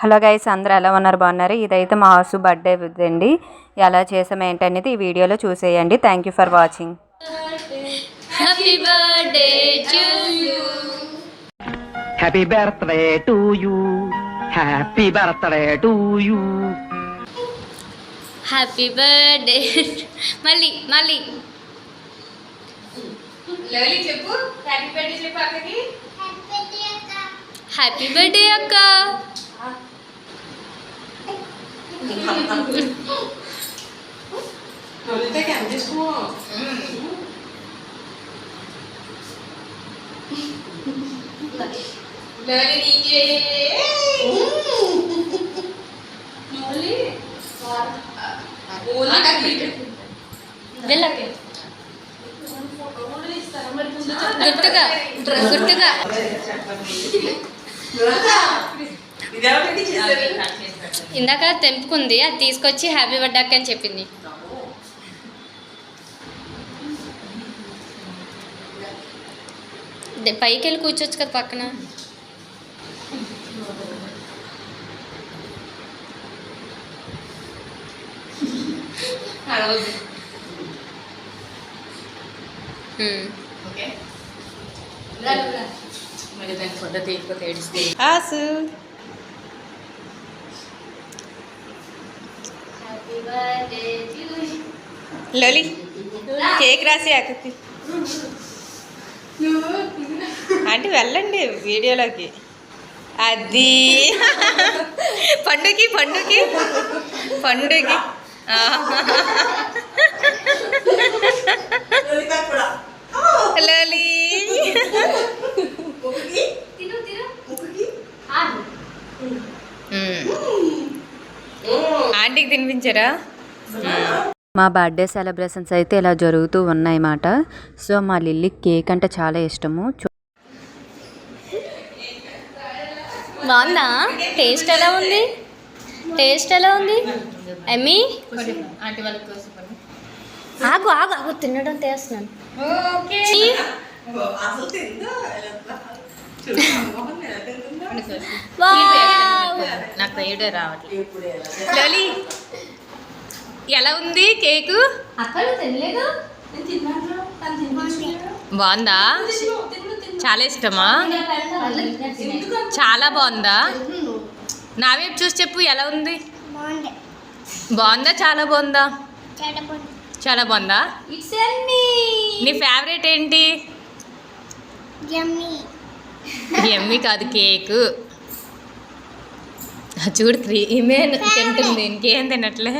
Hello guys అందరూ ఎలా ఉన్నారు? బాగున్నారు? ఇదైతే మా హౌస్ బర్త్డే అండి ఎలా చేసాం ఏంటనేది ఈ వీడియోలో చూసేయండి. Thank you for watching happy birthday to you happy birthday to you happy birthday to you happy birthday మళ్ళీ మళ్ళీ. లలి చెప్పు. హ్యాపీ బర్త్డే చెప్పు అక్కకి. హ్యాపీ బర్త్డే అక్క. లలితకి ఎంత ఇష్టమో లలి నీకే లలి ఓన్లీ వెళ్ళకే గుర్తుగా గుర్తుగా ఇందాక తెంపుకుంది అది తీసుకొచ్చి హ్యాపీ బర్త్డే అక్క అని చెప్పింది. దే- పైకి వెళ్ళి కూర్చోచ్చు కదా పక్కన. ఓకే. ఫోటో ఏడిస్తే లలి కేక్ రాసి అక్కకి. అంటే వెళ్ళండి వీడియోలోకి. అది. పండుకి పండుకి. పండుకి. లలి ఆంటీకి తినిపించారా? మా బర్త్డే సెలబ్రేషన్స్ అయితే ఇలా జరుగుతూ ఉన్నాయి మాట సో మా లిల్లీ కేక్ అంటే చాలా ఇష్టము. బాగుందా? టేస్ట్ ఎలా ఉంది? టేస్ట్ ఎలా ఉంది? ఎమ్మి? ఆంటీ వాళ్ళ కోసం ఆగు ఆగు ఆగు తినడం తీస్తున్నాను. ఓకే. నాకు వేయడే రావట్లేదు. లలి ఎలా ఉంది కేకు? బాగుందా? చాలా ఇష్టమా? చాలా బాగుందా? నా వైపు చూసి చెప్పు ఎలా ఉంది? బాగుందా. చాలా బాగుందా? చాలా బాగుందా. నీ ఫేవరెట్ ఏంటి? ఎమ్మి కాదు కేకు. చూడు క్రీమే తింటుంది? ఇంకేం తినట్లే.